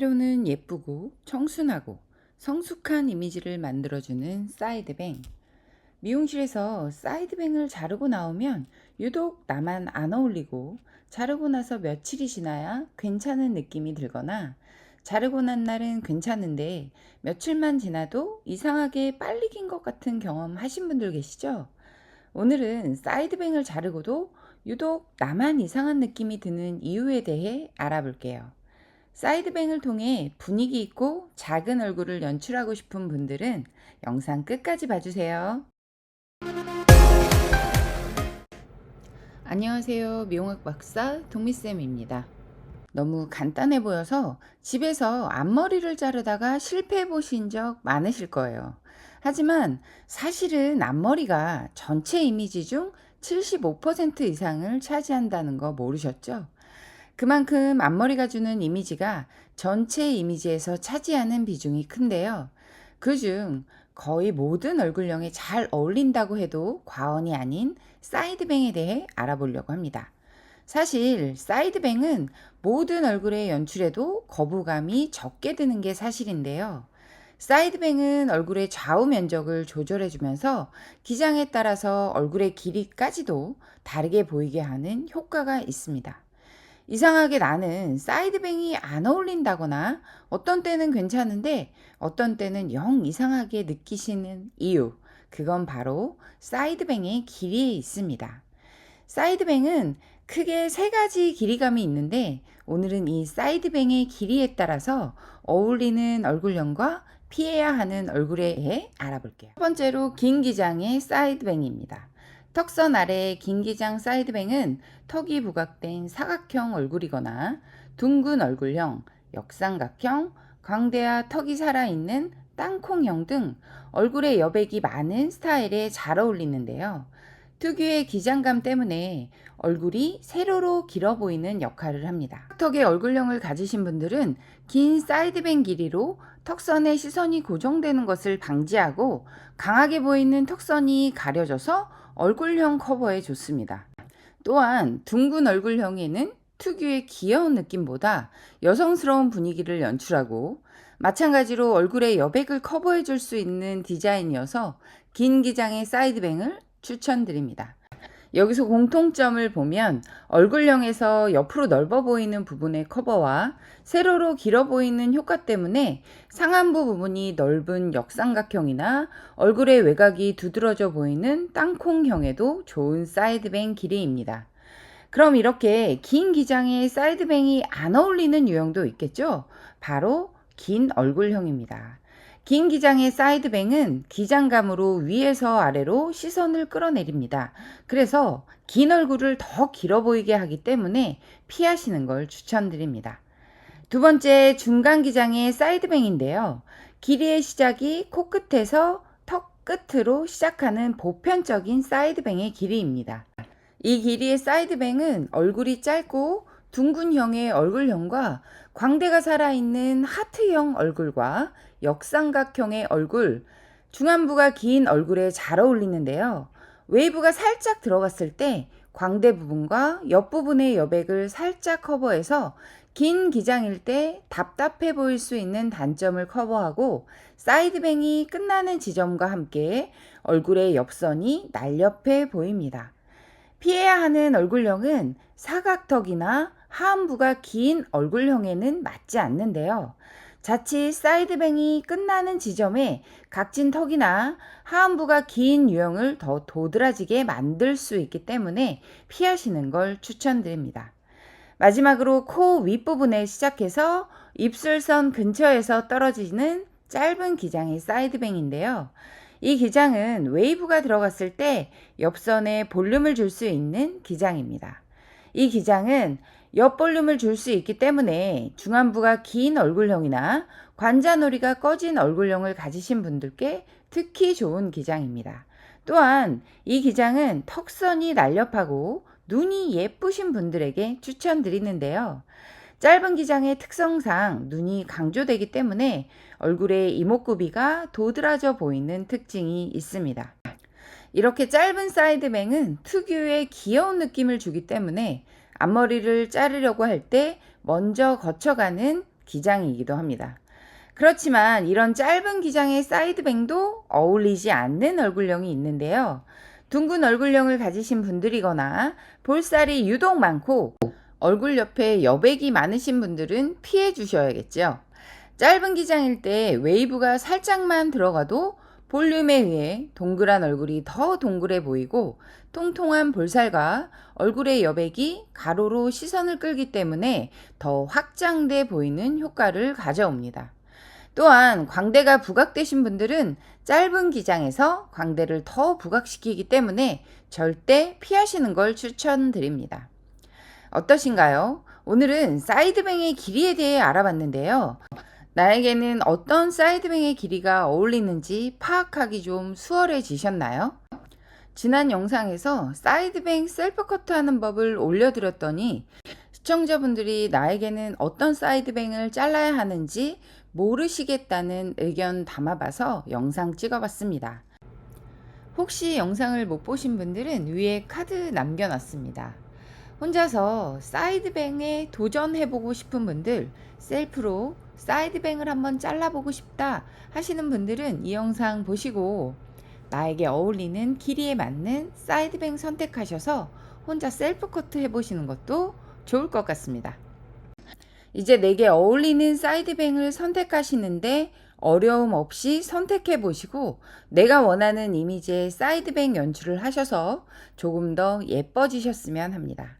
때로는 예쁘고 청순하고 성숙한 이미지를 만들어주는 사이드뱅. 미용실에서 사이드뱅을 자르고 나오면 유독 나만 안 어울리고 자르고 나서 며칠이 지나야 괜찮은 느낌이 들거나 자르고 난 날은 괜찮은데 며칠만 지나도 이상하게 빨리 긴 것 같은 경험 하신 분들 계시죠? 오늘은 사이드뱅을 자르고도 유독 나만 이상한 느낌이 드는 이유에 대해 알아볼게요. 사이드뱅을 통해 분위기 있고 작은 얼굴을 연출하고 싶은 분들은 영상 끝까지 봐주세요. 안녕하세요. 미용학 박사 동미쌤입니다. 너무 간단해 보여서 집에서 앞머리를 자르다가 실패해 보신 적 많으실 거예요. 하지만 사실은 앞머리가 전체 이미지 중 75% 이상을 차지한다는 거 모르셨죠? 그만큼 앞머리가 주는 이미지가 전체 이미지에서 차지하는 비중이 큰데요. 그중 거의 모든 얼굴형에 잘 어울린다고 해도 과언이 아닌 사이드뱅에 대해 알아보려고 합니다. 사실 사이드뱅은 모든 얼굴의 연출에도 거부감이 적게 드는 게 사실인데요. 사이드뱅은 얼굴의 좌우 면적을 조절해주면서 기장에 따라서 얼굴의 길이까지도 다르게 보이게 하는 효과가 있습니다. 이상하게 나는 사이드뱅이 안 어울린다거나 어떤 때는 괜찮은데 어떤 때는 영 이상하게 느끼시는 이유. 그건 바로 사이드뱅의 길이에 있습니다. 사이드뱅은 크게 세 가지 길이감이 있는데 오늘은 이 사이드뱅의 길이에 따라서 어울리는 얼굴형과 피해야 하는 얼굴에 대해 알아볼게요. 첫 번째로 긴 기장의 사이드뱅입니다. 턱선 아래의 긴 기장 사이드뱅은 턱이 부각된 사각형 얼굴이거나 둥근 얼굴형, 역삼각형, 광대와 턱이 살아있는 땅콩형 등 얼굴에 여백이 많은 스타일에 잘 어울리는데요. 특유의 기장감 때문에 얼굴이 세로로 길어 보이는 역할을 합니다. 턱의 얼굴형을 가지신 분들은 긴 사이드뱅 길이로 턱선에 시선이 고정되는 것을 방지하고 강하게 보이는 턱선이 가려져서 얼굴형 커버에 좋습니다. 또한 둥근 얼굴형에는 특유의 귀여운 느낌보다 여성스러운 분위기를 연출하고 마찬가지로 얼굴의 여백을 커버해 줄 수 있는 디자인이어서 긴 기장의 사이드뱅을 추천드립니다. 여기서 공통점을 보면 얼굴형에서 옆으로 넓어 보이는 부분의 커버와 세로로 길어 보이는 효과 때문에 상안부 부분이 넓은 역삼각형이나 얼굴의 외곽이 두드러져 보이는 땅콩형에도 좋은 사이드뱅 길이입니다. 그럼 이렇게 긴 기장에 사이드뱅이 안 어울리는 유형도 있겠죠? 바로 긴 얼굴형입니다. 긴 기장의 사이드뱅은 기장감으로 위에서 아래로 시선을 끌어내립니다. 그래서 긴 얼굴을 더 길어 보이게 하기 때문에 피하시는 걸 추천드립니다. 두 번째 중간 기장의 사이드뱅인데요. 길이의 시작이 코끝에서 턱 끝으로 시작하는 보편적인 사이드뱅의 길이입니다. 이 길이의 사이드뱅은 얼굴이 짧고 둥근형의 얼굴형과 광대가 살아있는 하트형 얼굴과 역삼각형의 얼굴, 중안부가 긴 얼굴에 잘 어울리는데요. 웨이브가 살짝 들어갔을 때 광대 부분과 옆부분의 여백을 살짝 커버해서 긴 기장일 때 답답해 보일 수 있는 단점을 커버하고 사이드뱅이 끝나는 지점과 함께 얼굴의 옆선이 날렵해 보입니다. 피해야 하는 얼굴형은 사각턱이나 하안부가 긴 얼굴형에는 맞지 않는데요. 자칫 사이드뱅이 끝나는 지점에 각진 턱이나 하안부가 긴 유형을 더 도드라지게 만들 수 있기 때문에 피하시는 걸 추천드립니다. 마지막으로 코 윗부분에 시작해서 입술선 근처에서 떨어지는 짧은 기장의 사이드뱅인데요. 이 기장은 웨이브가 들어갔을 때 옆선에 볼륨을 줄 수 있는 기장입니다. 이 기장은 옆 볼륨을 줄 수 있기 때문에 중안부가 긴 얼굴형이나 관자놀이가 꺼진 얼굴형을 가지신 분들께 특히 좋은 기장입니다. 또한 이 기장은 턱선이 날렵하고 눈이 예쁘신 분들에게 추천드리는데요. 짧은 기장의 특성상 눈이 강조되기 때문에 얼굴의 이목구비가 도드라져 보이는 특징이 있습니다. 이렇게 짧은 사이드뱅은 특유의 귀여운 느낌을 주기 때문에 앞머리를 자르려고 할 때 먼저 거쳐가는 기장이기도 합니다. 그렇지만 이런 짧은 기장의 사이드뱅도 어울리지 않는 얼굴형이 있는데요. 둥근 얼굴형을 가지신 분들이거나 볼살이 유독 많고 얼굴 옆에 여백이 많으신 분들은 피해 주셔야겠죠. 짧은 기장일 때 웨이브가 살짝만 들어가도 볼륨에 의해 동그란 얼굴이 더 동그래 보이고 통통한 볼살과 얼굴의 여백이 가로로 시선을 끌기 때문에 더 확장돼 보이는 효과를 가져옵니다. 또한 광대가 부각되신 분들은 짧은 기장에서 광대를 더 부각시키기 때문에 절대 피하시는 걸 추천드립니다. 어떠신가요? 오늘은 사이드뱅의 길이에 대해 알아봤는데요. 나에게는 어떤 사이드뱅의 길이가 어울리는지 파악하기 좀 수월해지셨나요? 지난 영상에서 사이드뱅 셀프 커트 하는 법을 올려드렸더니 시청자분들이 나에게는 어떤 사이드뱅을 잘라야 하는지 모르시겠다는 의견 담아봐서 영상 찍어봤습니다. 혹시 영상을 못 보신 분들은 위에 카드 남겨놨습니다. 혼자서 사이드뱅에 도전해보고 싶은 분들, 셀프로 사이드뱅을 한번 잘라보고 싶다 하시는 분들은 이 영상 보시고 나에게 어울리는 길이에 맞는 사이드뱅 선택하셔서 혼자 셀프 커트 해보시는 것도 좋을 것 같습니다. 이제 내게 어울리는 사이드뱅을 선택하시는데 어려움 없이 선택해 보시고 내가 원하는 이미지의 사이드뱅 연출을 하셔서 조금 더 예뻐지셨으면 합니다.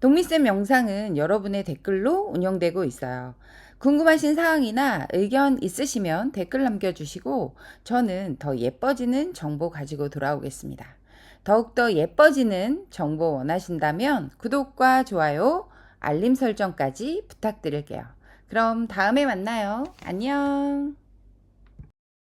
동미쌤 영상은 여러분의 댓글로 운영되고 있어요. 궁금하신 사항이나 의견 있으시면 댓글 남겨주시고 저는 더 예뻐지는 정보 가지고 돌아오겠습니다. 더욱더 예뻐지는 정보 원하신다면 구독과 좋아요, 알림 설정까지 부탁드릴게요. 그럼 다음에 만나요. 안녕.